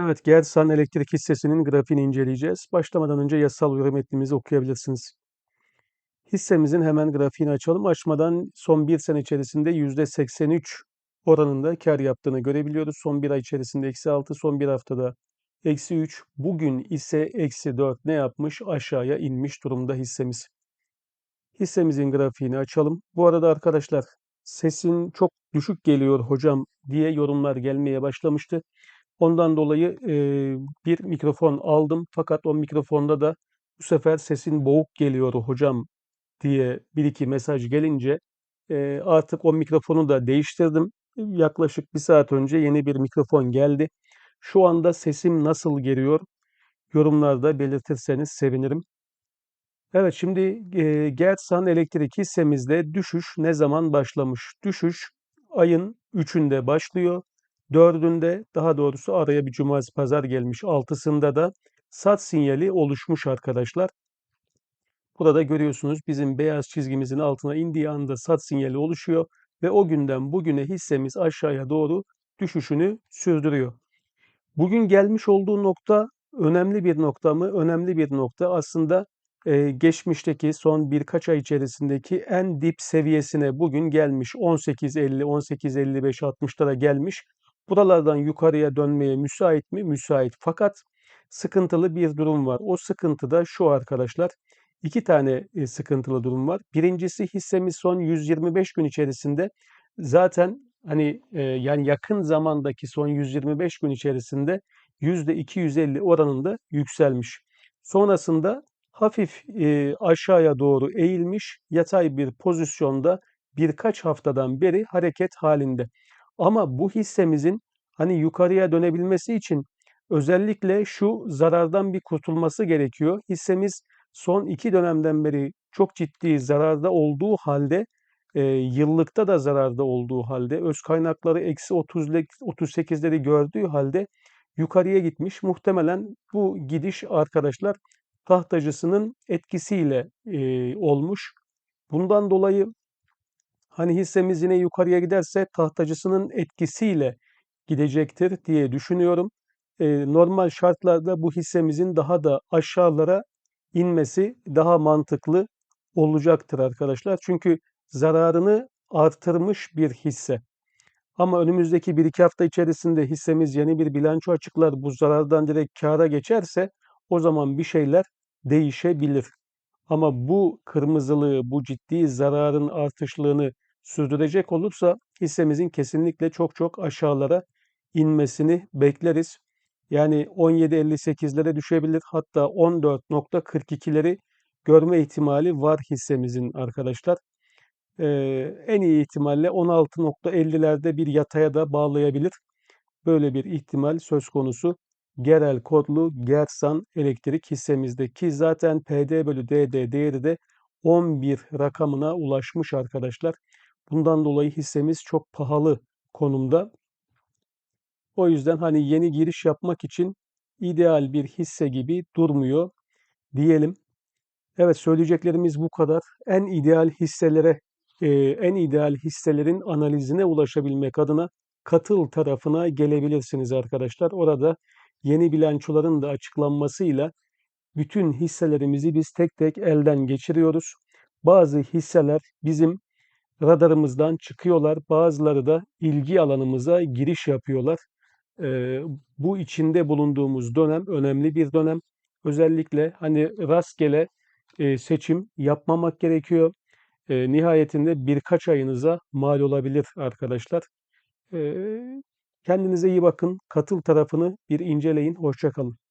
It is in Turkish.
Evet, Gelsan Elektrik hissesinin grafiğini inceleyeceğiz. Başlamadan önce yasal uyarı metnimizi okuyabilirsiniz. Hissemizin hemen grafiğini açalım. Açmadan son bir sene içerisinde %83 oranında kar yaptığını görebiliyoruz. Son bir ay içerisinde eksi 6, son bir haftada eksi 3. Bugün ise eksi 4 ne yapmış? Aşağıya inmiş durumda hissemiz. Hissemizin grafiğini açalım. Bu arada arkadaşlar sesin çok düşük geliyor hocam diye yorumlar gelmeye başlamıştı. Ondan dolayı e, bir mikrofon aldım. Fakat o mikrofonda da bu sefer sesin boğuk geliyor hocam diye bir iki mesaj gelince e, artık o mikrofonu da değiştirdim. Yaklaşık bir saat önce yeni bir mikrofon geldi. Şu anda sesim nasıl geliyor? Yorumlarda belirtirseniz sevinirim. Evet şimdi e, Gelsan Elektrik hissemizde düşüş ne zaman başlamış? Düşüş ayın 3'ünde başlıyor. 4'ünde daha doğrusu araya bir cumartesi pazar gelmiş. 6'sında da sat sinyali oluşmuş arkadaşlar. Burada görüyorsunuz bizim beyaz çizgimizin altına indiği anda sat sinyali oluşuyor ve o günden bugüne hissemiz aşağıya doğru düşüşünü sürdürüyor. Bugün gelmiş olduğu nokta önemli bir nokta mı? Önemli bir nokta. Aslında e, geçmişteki son birkaç ay içerisindeki en dip seviyesine bugün gelmiş. 18.50, 18.55, 60'lara gelmiş. Buralardan yukarıya dönmeye müsait mi? Müsait. Fakat sıkıntılı bir durum var. O sıkıntı da şu arkadaşlar. İki tane e, sıkıntılı durum var. Birincisi hissemiz son 125 gün içerisinde zaten hani e, yani yakın zamandaki son 125 gün içerisinde %250 oranında yükselmiş. Sonrasında hafif e, aşağıya doğru eğilmiş yatay bir pozisyonda birkaç haftadan beri hareket halinde. Ama bu hissemizin hani yukarıya dönebilmesi için özellikle şu zarardan bir kurtulması gerekiyor. Hissemiz son iki dönemden beri çok ciddi zararda olduğu halde e, yıllıkta da zararda olduğu halde öz kaynakları eksi 30 38'leri gördüğü halde yukarıya gitmiş. Muhtemelen bu gidiş arkadaşlar tahtacısının etkisiyle e, olmuş. Bundan dolayı hani hissemiz yine yukarıya giderse tahtacısının etkisiyle gidecektir diye düşünüyorum. E, normal şartlarda bu hissemizin daha da aşağılara inmesi daha mantıklı olacaktır arkadaşlar. Çünkü zararını artırmış bir hisse. Ama önümüzdeki 1-2 hafta içerisinde hissemiz yeni bir bilanço açıklar, bu zarardan direkt kâra geçerse o zaman bir şeyler değişebilir. Ama bu kırmızılığı, bu ciddi zararın artışlığını sürdürecek olursa hissemizin kesinlikle çok çok aşağılara inmesini bekleriz. Yani 17.58'lere düşebilir hatta 14.42'leri görme ihtimali var hissemizin arkadaşlar. Ee, en iyi ihtimalle 16.50'lerde bir yataya da bağlayabilir. Böyle bir ihtimal söz konusu. Gerel kodlu Gersan elektrik hissemizde ki zaten PD bölü DD değeri de 11 rakamına ulaşmış arkadaşlar. Bundan dolayı hissemiz çok pahalı konumda. O yüzden hani yeni giriş yapmak için ideal bir hisse gibi durmuyor diyelim. Evet söyleyeceklerimiz bu kadar. En ideal hisselere, e, en ideal hisselerin analizine ulaşabilmek adına katıl tarafına gelebilirsiniz arkadaşlar. Orada yeni bilançoların da açıklanmasıyla bütün hisselerimizi biz tek tek elden geçiriyoruz. Bazı hisseler bizim radarımızdan çıkıyorlar. Bazıları da ilgi alanımıza giriş yapıyorlar. Ee, bu içinde bulunduğumuz dönem önemli bir dönem. Özellikle hani rastgele e, seçim yapmamak gerekiyor. E, nihayetinde birkaç ayınıza mal olabilir arkadaşlar. E, kendinize iyi bakın. Katıl tarafını bir inceleyin. Hoşçakalın.